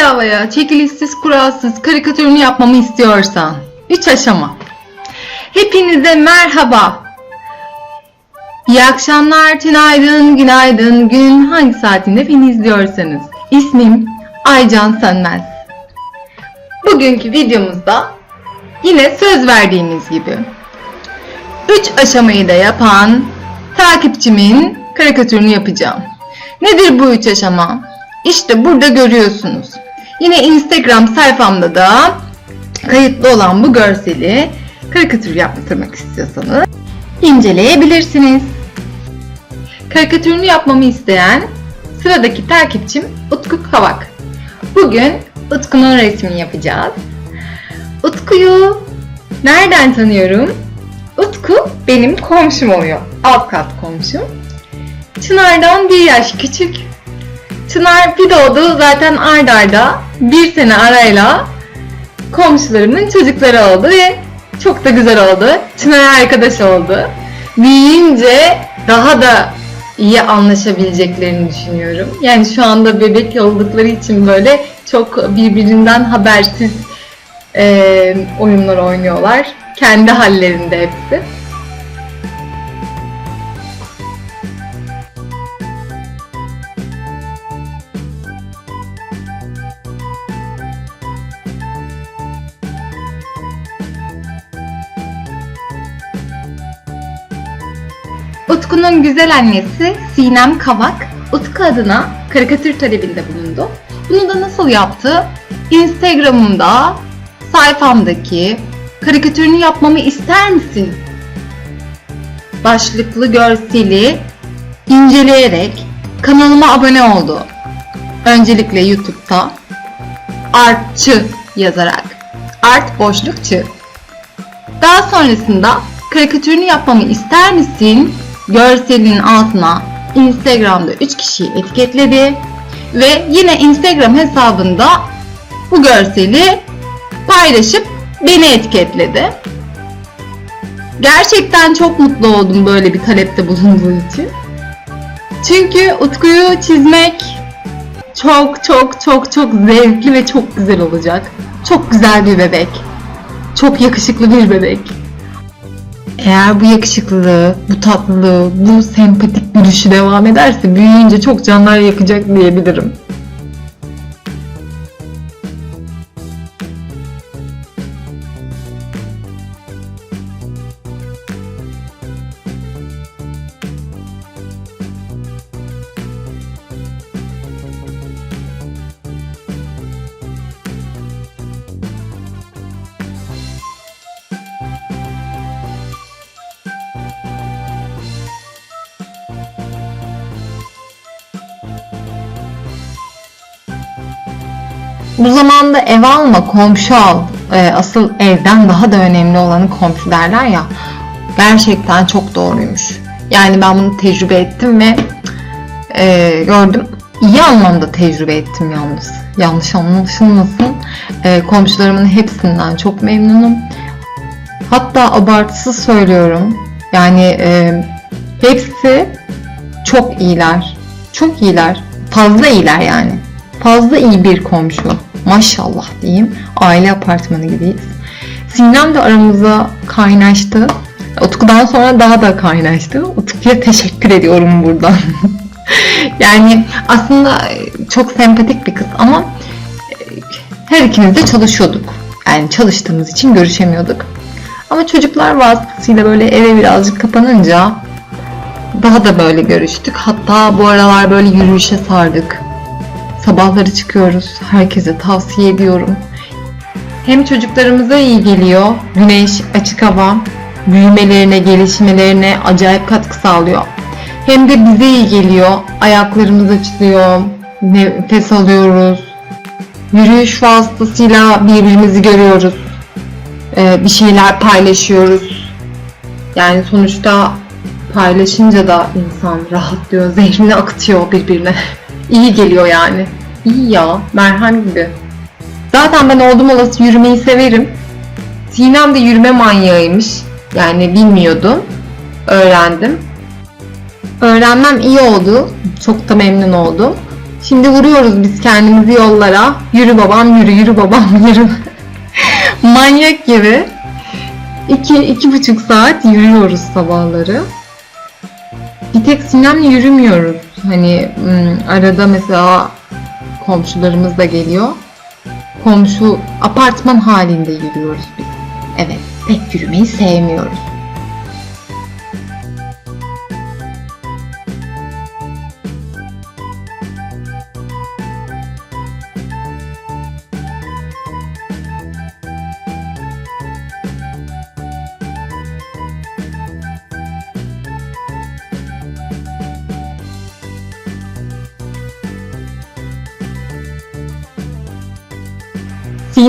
bedavaya çekilişsiz kuralsız karikatürünü yapmamı istiyorsan 3 aşama. Hepinize merhaba. İyi akşamlar, günaydın, günaydın, gün hangi saatinde beni izliyorsanız. İsmim Aycan Sönmez. Bugünkü videomuzda yine söz verdiğimiz gibi 3 aşamayı da yapan takipçimin karikatürünü yapacağım. Nedir bu üç aşama? İşte burada görüyorsunuz. Yine Instagram sayfamda da kayıtlı olan bu görseli karikatür yaptırmak istiyorsanız inceleyebilirsiniz. Karikatürünü yapmamı isteyen sıradaki takipçim Utku Kavak. Bugün Utku'nun resmini yapacağız. Utku'yu nereden tanıyorum? Utku benim komşum oluyor. Alt kat komşum. Çınar'dan bir yaş küçük. Çınar bir doğdu zaten ard arda bir sene arayla komşularımın çocukları oldu ve çok da güzel oldu. Çınar arkadaş oldu. Büyüyünce daha da iyi anlaşabileceklerini düşünüyorum. Yani şu anda bebek oldukları için böyle çok birbirinden habersiz eee, oyunlar oynuyorlar. Kendi hallerinde hepsi. Utku'nun güzel annesi Sinem Kavak, Utku adına karikatür talebinde bulundu. Bunu da nasıl yaptı? Instagram'ımda sayfamdaki karikatürünü yapmamı ister misin? Başlıklı görseli inceleyerek kanalıma abone oldu. Öncelikle YouTube'da artçı yazarak art boşlukçı daha sonrasında karikatürünü yapmamı ister misin? Görselin altına Instagram'da 3 kişiyi etiketledi ve yine Instagram hesabında bu görseli paylaşıp beni etiketledi. Gerçekten çok mutlu oldum böyle bir talepte bulunduğu için. Çünkü Utku'yu çizmek çok çok çok çok zevkli ve çok güzel olacak. Çok güzel bir bebek. Çok yakışıklı bir bebek. Eğer bu yakışıklılığı, bu tatlılığı, bu sempatik gülüşü devam ederse büyüyünce çok canlar yakacak diyebilirim. Bu zamanda ev alma, komşu al. Ee, asıl evden daha da önemli olanı komşu derler ya. Gerçekten çok doğruymuş. Yani ben bunu tecrübe ettim ve e, gördüm. İyi anlamda tecrübe ettim yalnız. Yanlış anlaşılmasın. E, komşularımın hepsinden çok memnunum. Hatta abartısız söylüyorum. Yani e, hepsi çok iyiler. Çok iyiler. Fazla iyiler yani. Fazla iyi bir komşu. Maşallah diyeyim. Aile apartmanı gibiyiz. Sinem de aramıza kaynaştı. Utku'dan sonra daha da kaynaştı. Utku'ya teşekkür ediyorum buradan. yani aslında çok sempatik bir kız ama her ikimiz de çalışıyorduk. Yani çalıştığımız için görüşemiyorduk. Ama çocuklar vasıtasıyla böyle eve birazcık kapanınca daha da böyle görüştük. Hatta bu aralar böyle yürüyüşe sardık. Sabahları çıkıyoruz. Herkese tavsiye ediyorum. Hem çocuklarımıza iyi geliyor. Güneş, açık hava, büyümelerine, gelişmelerine acayip katkı sağlıyor. Hem de bize iyi geliyor. Ayaklarımız açılıyor. Nefes alıyoruz. Yürüyüş vasıtasıyla birbirimizi görüyoruz. Ee, bir şeyler paylaşıyoruz. Yani sonuçta paylaşınca da insan rahatlıyor, zehrini akıtıyor birbirine. İyi geliyor yani. İyi ya, merhem gibi. Zaten ben oldum olası yürümeyi severim. Sinem de yürüme manyağıymış. Yani bilmiyordum. Öğrendim. Öğrenmem iyi oldu. Çok da memnun oldum. Şimdi vuruyoruz biz kendimizi yollara. Yürü babam yürü, yürü babam yürü. Manyak gibi. İki, iki buçuk saat yürüyoruz sabahları. Bir tek Sinem'le yürümüyoruz. Hani hmm, arada mesela komşularımız da geliyor. Komşu apartman halinde yürüyoruz biz. Evet, pek yürümeyi sevmiyoruz.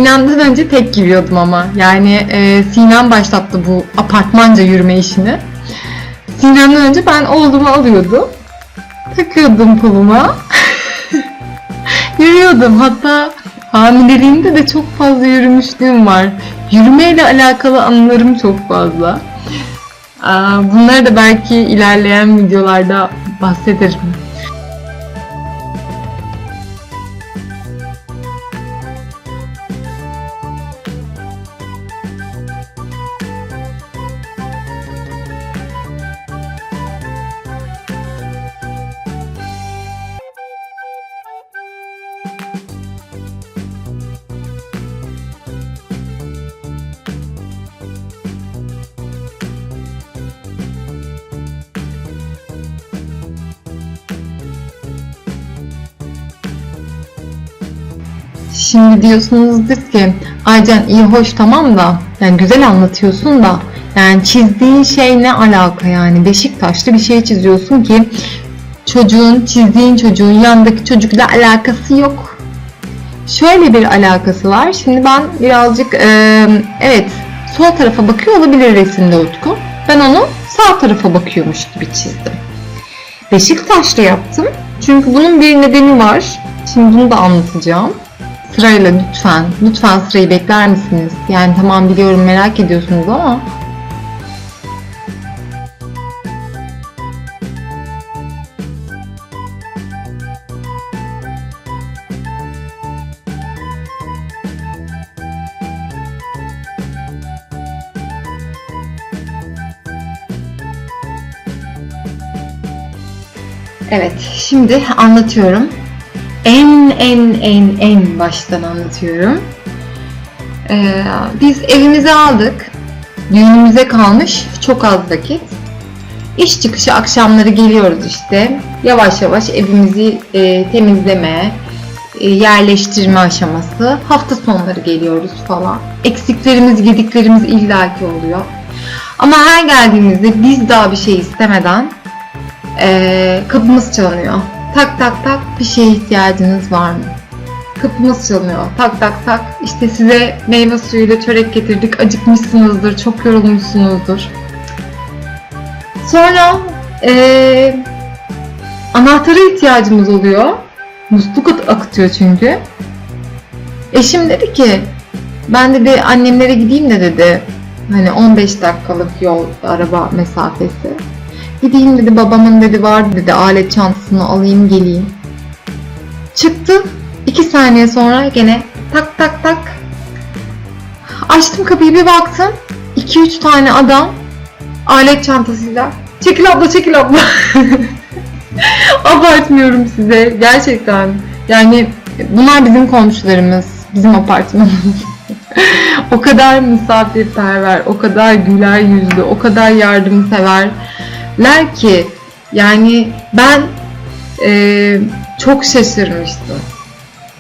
Sinem'den önce tek yürüyordum ama. Yani e, Sinem başlattı bu apartmanca yürüme işini. Sinem'den önce ben oğlumu alıyordum. Takıyordum koluma. Yürüyordum. Hatta hamileliğimde de çok fazla yürümüşlüğüm var. Yürümeyle alakalı anılarım çok fazla. Bunları da belki ilerleyen videolarda bahsederim. Diyorsunuzdur ki Aycan iyi hoş tamam da yani güzel anlatıyorsun da yani çizdiğin şey ne alaka yani Beşiktaşlı bir şey çiziyorsun ki çocuğun çizdiğin çocuğun yanındaki çocukla alakası yok. Şöyle bir alakası var. Şimdi ben birazcık e, evet sol tarafa bakıyor olabilir resimde Utku. Ben onu sağ tarafa bakıyormuş gibi çizdim. Beşiktaşlı yaptım. Çünkü bunun bir nedeni var. Şimdi bunu da anlatacağım. Sırayla lütfen, lütfen sırayı bekler misiniz? Yani tamam biliyorum merak ediyorsunuz ama Evet, şimdi anlatıyorum. En en en en baştan anlatıyorum. Ee, biz evimizi aldık. Düğünümüze kalmış çok az vakit. İş çıkışı akşamları geliyoruz işte. Yavaş yavaş evimizi e, temizleme, e, yerleştirme aşaması. Hafta sonları geliyoruz falan. Eksiklerimiz, gediklerimiz illaki oluyor. Ama her geldiğimizde biz daha bir şey istemeden ee, kapımız çalınıyor. Tak tak tak bir şeye ihtiyacınız var mı? Kapımız çalınıyor. Tak tak tak işte size meyve suyuyla çörek getirdik. Acıkmışsınızdır, çok yorulmuşsunuzdur. Sonra ee, anahtara ihtiyacımız oluyor. Musluk ak- akıtıyor çünkü. Eşim dedi ki ben dedi annemlere gideyim de dedi hani 15 dakikalık yol araba mesafesi. Gideyim dedi babamın dedi var dedi alet çantasını alayım geleyim. Çıktı. iki saniye sonra gene tak tak tak. Açtım kapıyı bir baktım. 2-3 tane adam alet çantasıyla. Çekil abla çekil abla. Abartmıyorum size gerçekten. Yani bunlar bizim komşularımız. Bizim apartmanımız. o kadar misafirperver, o kadar güler yüzlü, o kadar yardımseverler ki yani ben e, çok şaşırmıştım.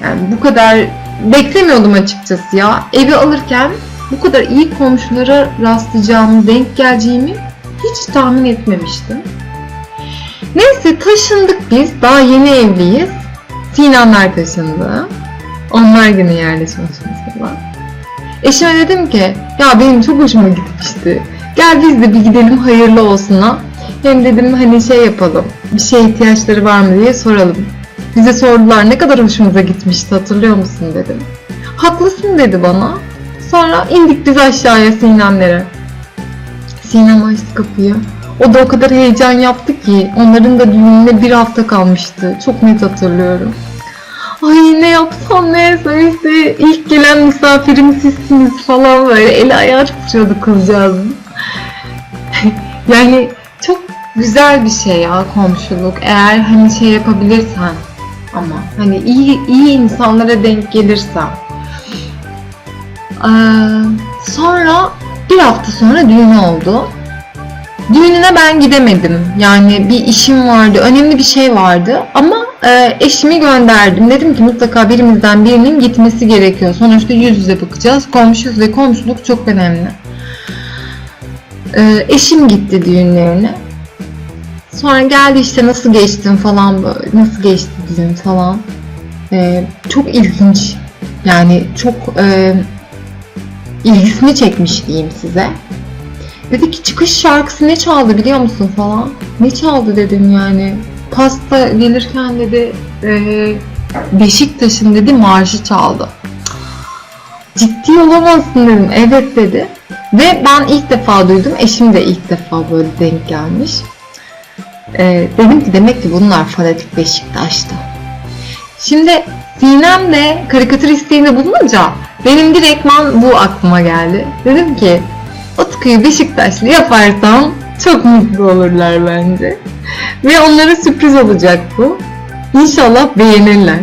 Yani bu kadar beklemiyordum açıkçası ya. Evi alırken bu kadar iyi komşulara rastlayacağımı, denk geleceğimi hiç tahmin etmemiştim. Neyse taşındık biz. Daha yeni evliyiz. Sinanlar taşındı. Onlar yine yerleşmiş mesela. Eşime dedim ki ya benim çok hoşuma gitmişti. Gel biz de bir gidelim hayırlı olsuna. Hem dedim hani şey yapalım. Bir şeye ihtiyaçları var mı diye soralım. Bize sordular ne kadar hoşumuza gitmişti hatırlıyor musun dedim. Haklısın dedi bana. Sonra indik biz aşağıya Sinemlere. Sinem açtı kapıyı. O da o kadar heyecan yaptı ki onların da düğününe bir hafta kalmıştı. Çok net hatırlıyorum. Ay ne yapsam ne etsem işte ilk gelen misafirim sizsiniz falan böyle eli ayağı titriyordu kızcağızın. yani güzel bir şey ya komşuluk. Eğer hani şey yapabilirsen ama hani iyi iyi insanlara denk gelirsen. Ee, sonra bir hafta sonra düğün oldu. Düğününe ben gidemedim. Yani bir işim vardı, önemli bir şey vardı. Ama e, eşimi gönderdim. Dedim ki mutlaka birimizden birinin gitmesi gerekiyor. Sonuçta yüz yüze bakacağız. Komşuyuz ve komşuluk çok önemli. E, eşim gitti düğünlerine. Sonra geldi işte nasıl geçtin falan böyle. Nasıl geçti düğün falan. E, çok ilginç. Yani çok e, ilgisini çekmiş diyeyim size. Dedi ki çıkış şarkısı ne çaldı biliyor musun falan. Ne çaldı dedim yani. Pasta gelirken dedi e, Beşiktaş'ın dedi marşı çaldı. Ciddi olamazsın dedim. Evet dedi. Ve ben ilk defa duydum. Eşim de ilk defa böyle denk gelmiş. E, dedim ki demek ki bunlar fanatik Beşiktaş'ta. Şimdi Sinem de karikatür isteğinde bulununca benim direktman bu aklıma geldi. Dedim ki Utku'yu Beşiktaşlı yaparsam çok mutlu olurlar bence. Ve onlara sürpriz olacak bu. İnşallah beğenirler.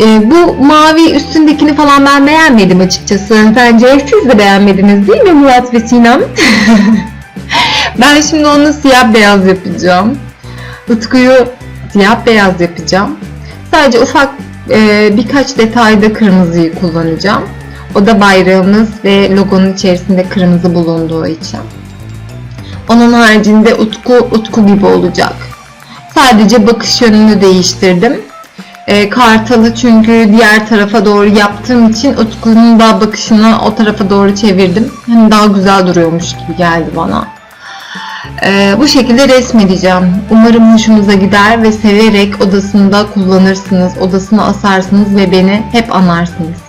Ee, bu mavi üstündekini falan ben beğenmedim açıkçası. Bence siz de beğenmediniz değil mi Murat ve Sinem? ben şimdi onu siyah beyaz yapacağım. Utku'yu siyah beyaz yapacağım. Sadece ufak e, birkaç detayda kırmızıyı kullanacağım. O da bayrağımız ve logonun içerisinde kırmızı bulunduğu için. Onun haricinde Utku Utku gibi olacak. Sadece bakış yönünü değiştirdim. E, kartalı çünkü diğer tarafa doğru yaptığım için Utku'nun da bakışını o tarafa doğru çevirdim. Hani daha güzel duruyormuş gibi geldi bana. E, bu şekilde resmedeceğim. Umarım hoşunuza gider ve severek odasında kullanırsınız, odasına asarsınız ve beni hep anarsınız.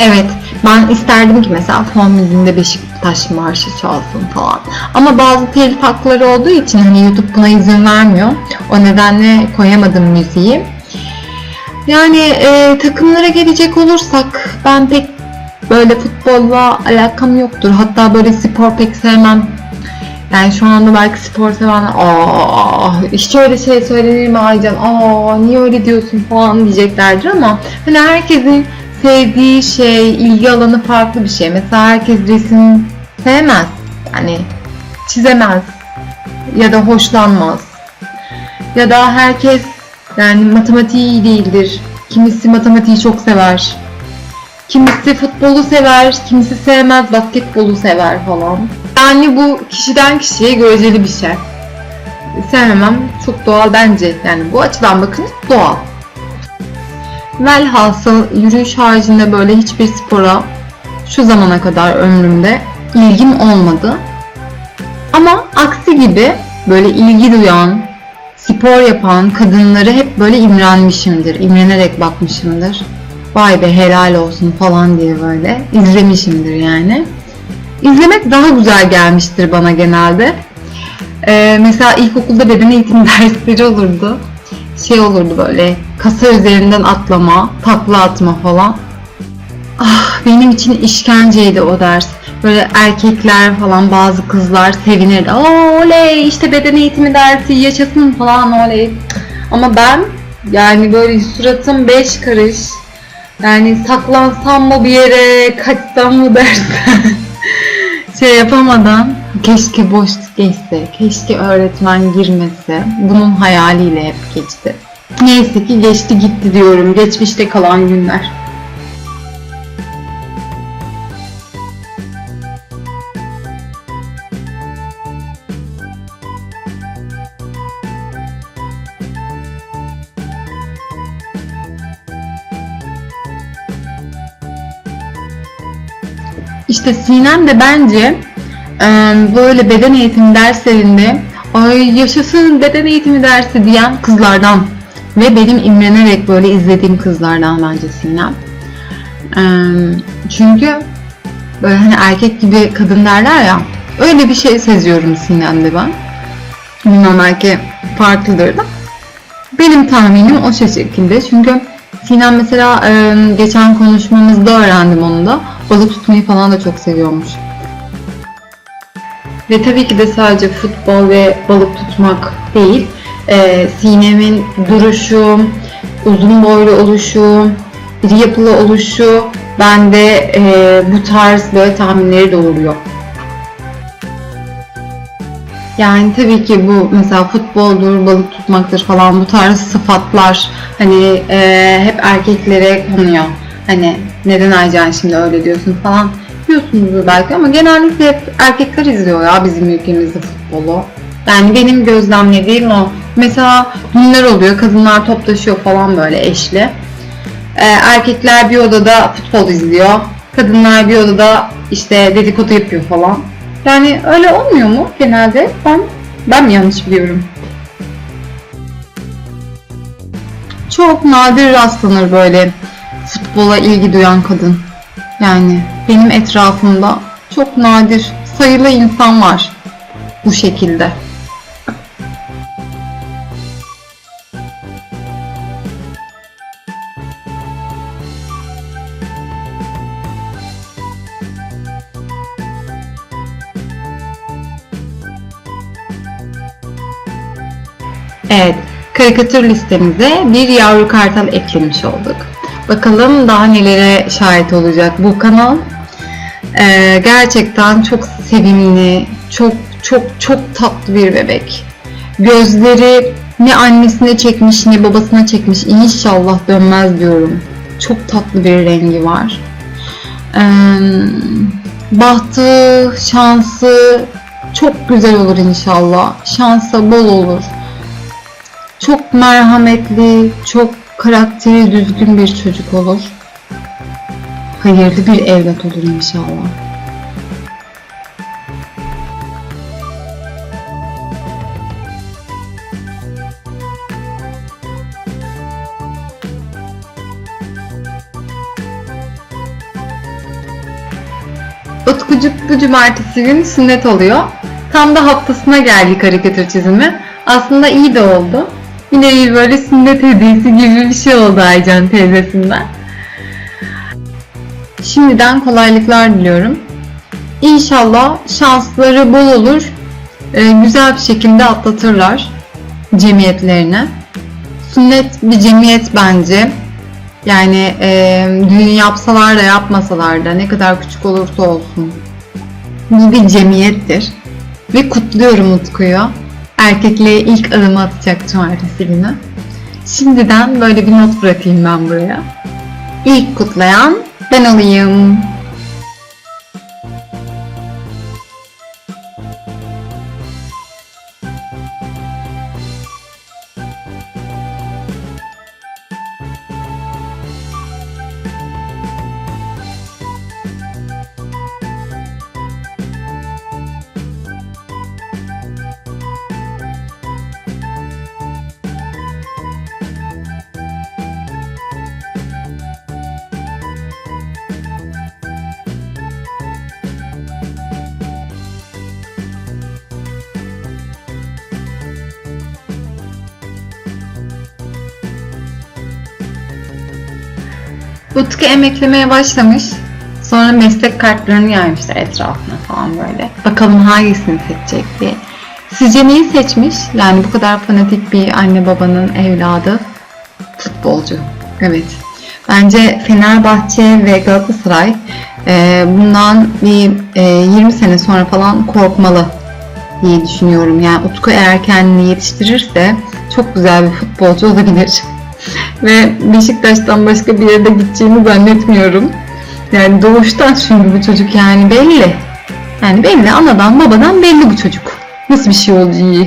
Evet, ben isterdim ki mesela fon müziğinde Beşiktaş marşı çalsın falan. Ama bazı telif hakları olduğu için hani YouTube buna izin vermiyor. O nedenle koyamadım müziği. Yani e, takımlara gelecek olursak ben pek böyle futbolla alakam yoktur. Hatta böyle spor pek sevmem. Yani şu anda belki spor sevenler aa hiç öyle şey söylenir mi Aycan aa niye öyle diyorsun falan diyeceklerdir ama hani herkesin sevdiği şey, ilgi alanı farklı bir şey. Mesela herkes resim sevmez. Yani çizemez ya da hoşlanmaz. Ya da herkes yani matematiği iyi değildir. Kimisi matematiği çok sever. Kimisi futbolu sever, kimisi sevmez, basketbolu sever falan. Yani bu kişiden kişiye göreceli bir şey. Sevmemem çok doğal bence. Yani bu açıdan bakın doğal. Velhasıl yürüyüş haricinde böyle hiçbir spora şu zamana kadar ömrümde ilgim olmadı. Ama aksi gibi böyle ilgi duyan, spor yapan kadınları hep böyle imrenmişimdir. İmrenerek bakmışımdır. Vay be helal olsun falan diye böyle izlemişimdir yani. İzlemek daha güzel gelmiştir bana genelde. Ee, mesela ilkokulda beden eğitim dersleri olurdu şey olurdu böyle kasa üzerinden atlama, takla atma falan. Ah benim için işkenceydi o ders. böyle erkekler falan bazı kızlar sevinirdi. "Aa, oley işte beden eğitimi dersi yaşasın falan oley. Ama ben yani böyle suratım beş karış. Yani saklansam mı bir yere, kaçsam mı dersen şey yapamadan keşke boşluk geçse, keşke öğretmen girmese. Bunun hayaliyle hep geçti. Neyse ki geçti gitti diyorum. Geçmişte kalan günler. İşte Sinem de bence böyle beden eğitimi derslerinde ay yaşasın beden eğitimi dersi diyen kızlardan ve benim imrenerek böyle izlediğim kızlardan bence Sinem. Çünkü böyle hani erkek gibi kadın derler ya öyle bir şey seziyorum Sinem'de ben. Bilmem belki farklıdır da. Benim tahminim o şekilde çünkü Sinem mesela geçen konuşmamızda öğrendim onu da. Balık tutmayı falan da çok seviyormuş. Ve tabii ki de sadece futbol ve balık tutmak değil. E, Sinem'in duruşu, uzun boylu oluşu, iri yapılı oluşu bende e, bu tarz böyle tahminleri doğuruyor. Yani tabii ki bu mesela futboldur, balık tutmaktır falan bu tarz sıfatlar hani e, hep erkeklere konuyor. Hani neden Aycan şimdi öyle diyorsun falan diyorsunuzdur belki ama genellikle hep erkekler izliyor ya bizim ülkemizde futbolu. Yani benim gözlemlediğim o. Mesela günler oluyor, kadınlar toplaşıyor falan böyle eşli. E, erkekler bir odada futbol izliyor. Kadınlar bir odada işte dedikodu yapıyor falan. Yani öyle olmuyor mu genelde? Ben ben mi yanlış biliyorum? Çok nadir rastlanır böyle futbola ilgi duyan kadın. Yani benim etrafımda çok nadir sayılı insan var bu şekilde. Evet, karikatür listemize bir yavru kartal eklemiş olduk. Bakalım daha nelere şahit olacak bu kanal. Ee, gerçekten çok sevimli, çok çok çok tatlı bir bebek. Gözleri ne annesine çekmiş ne babasına çekmiş. İnşallah dönmez diyorum. Çok tatlı bir rengi var. Ee, bahtı, şansı çok güzel olur inşallah. Şansa bol olur. Çok merhametli, çok karakteri düzgün bir çocuk olur. Hayırlı bir evlat olur inşallah. Utkucuk bu cumartesi gün sünnet oluyor. Tam da haftasına geldi karikatür çizimi. Aslında iyi de oldu. Bir böyle sünnet hediyesi gibi bir şey oldu Aycan teyzesinden. Şimdiden kolaylıklar diliyorum. İnşallah şansları bol olur. e, güzel bir şekilde atlatırlar cemiyetlerine. Sünnet bir cemiyet bence. Yani e, düğün yapsalar da yapmasalar da ne kadar küçük olursa olsun. Bu bir cemiyettir. Ve kutluyorum Utku'yu. Erkekliğe ilk adımı atacak cumartesi günü. Şimdiden böyle bir not bırakayım ben buraya. İlk kutlayan ben olayım. Utku emeklemeye başlamış. Sonra meslek kartlarını yaymışlar etrafına falan böyle. Bakalım hangisini seçecek diye. Sizce neyi seçmiş? Yani bu kadar fanatik bir anne babanın evladı futbolcu. Evet. Bence Fenerbahçe ve Galatasaray e, bundan bir e, 20 sene sonra falan korkmalı diye düşünüyorum. Yani Utku eğer kendini yetiştirirse çok güzel bir futbolcu olabilir. Ve Beşiktaş'tan başka bir yere de gideceğini zannetmiyorum. Yani doğuştan çünkü bu çocuk yani belli. Yani belli anadan babadan belli bu çocuk. Nasıl bir şey olacağı.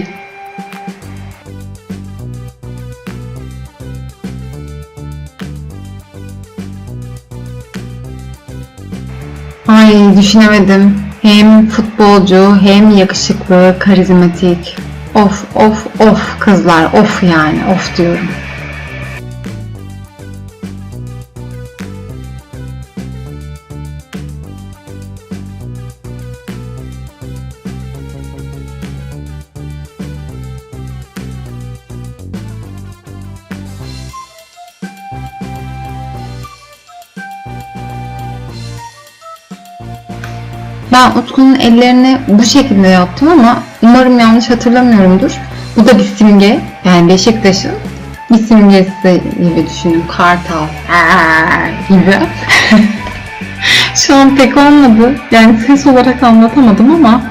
Ay düşünemedim. Hem futbolcu hem yakışıklı, karizmatik. Of of of kızlar of yani of diyorum. Ben Utku'nun ellerini bu şekilde yaptım ama umarım yanlış hatırlamıyorumdur. Bu da bir simge. Yani Beşiktaş'ın bir simgesi gibi düşünün. Kartal Aa, gibi. Şu an pek olmadı. Yani ses olarak anlatamadım ama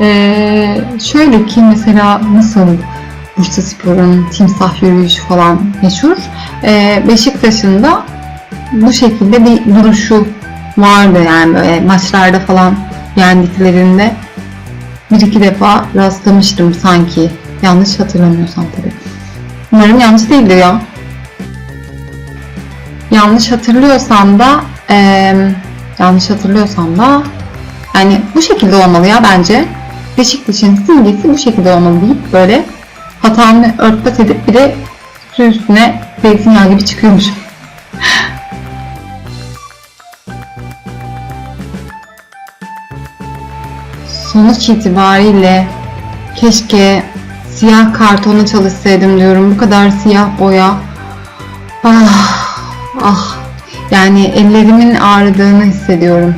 eee, şöyle ki mesela nasıl Bursa Spor'un timsah yürüyüşü falan meşhur. Eee, Beşiktaş'ın da bu şekilde bir duruşu vardı yani böyle maçlarda falan yendiklerinde bir iki defa rastlamıştım sanki. Yanlış hatırlamıyorsam tabii. Umarım yanlış değildir ya. Yanlış hatırlıyorsam da eee, yanlış hatırlıyorsam da yani bu şekilde olmalı ya bence. Beşiktaş'ın simgesi bu şekilde olmalı deyip böyle hatamı örtbas edip bir de üstüne zeytinyağı gibi çıkıyormuş. Sonuç itibariyle keşke siyah kartona çalışsaydım diyorum. Bu kadar siyah boya. Ah, ah. Yani ellerimin ağrıdığını hissediyorum.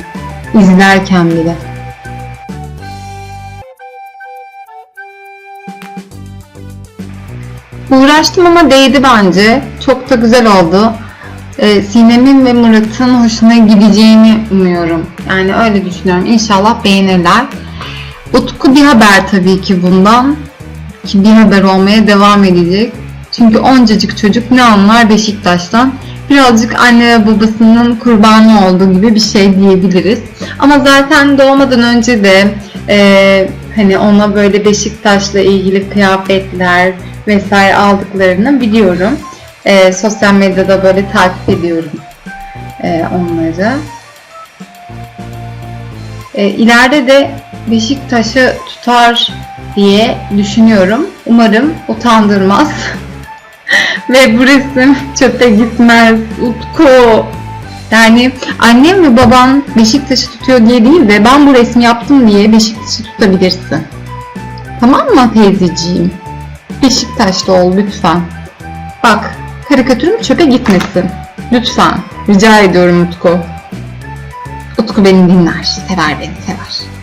izlerken bile. Uğraştım ama değdi bence. Çok da güzel oldu. Ee, Sinem'in ve Murat'ın hoşuna gideceğini umuyorum. Yani öyle düşünüyorum. İnşallah beğenirler. Utku bir haber tabii ki bundan. Ki bir haber olmaya devam edecek. Çünkü oncacık çocuk ne anlar Beşiktaş'tan. Birazcık anne ve babasının kurbanı olduğu gibi bir şey diyebiliriz. Ama zaten doğmadan önce de e, hani ona böyle Beşiktaş'la ilgili kıyafetler vesaire aldıklarını biliyorum. E, sosyal medyada böyle takip ediyorum e, onları. E, ileride de Beşiktaş'ı tutar diye düşünüyorum. Umarım utandırmaz. Ve bu resim çöpe gitmez. Utku. Yani annem ve baban Beşiktaş'ı tutuyor diye değil de ben bu resmi yaptım diye Beşiktaş'ı tutabilirsin. Tamam mı teyzeciğim? Beşiktaşlı ol lütfen. Bak karikatürüm çöpe gitmesin. Lütfen. Rica ediyorum Utku. Utku beni dinler. Sever beni sever.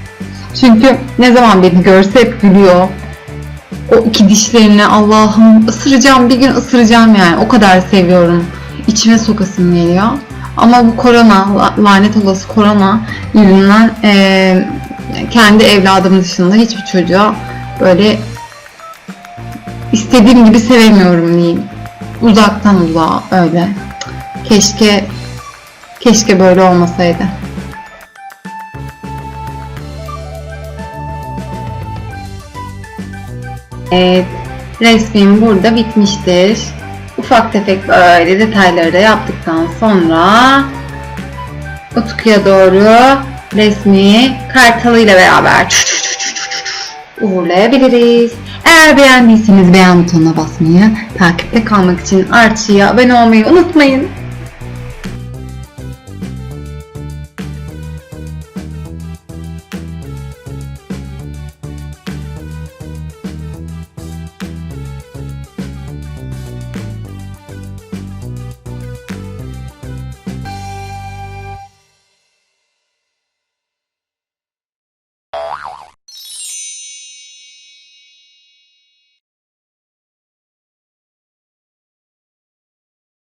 Çünkü ne zaman beni görse hep gülüyor. O iki dişlerini Allah'ım ısıracağım bir gün ısıracağım yani. O kadar seviyorum. İçime sokasım geliyor. Ama bu korona, la- lanet olası korona yüzünden eee, kendi evladım dışında hiçbir çocuğa böyle istediğim gibi sevemiyorum diyeyim. Uzaktan uzağa öyle. Keşke keşke böyle olmasaydı. Evet, resmim burada bitmiştir. Ufak tefek böyle detayları da yaptıktan sonra Utku'ya doğru resmi kartalıyla beraber uğurlayabiliriz. Eğer beğendiyseniz beğen butonuna basmayı, takipte kalmak için artıya abone olmayı unutmayın.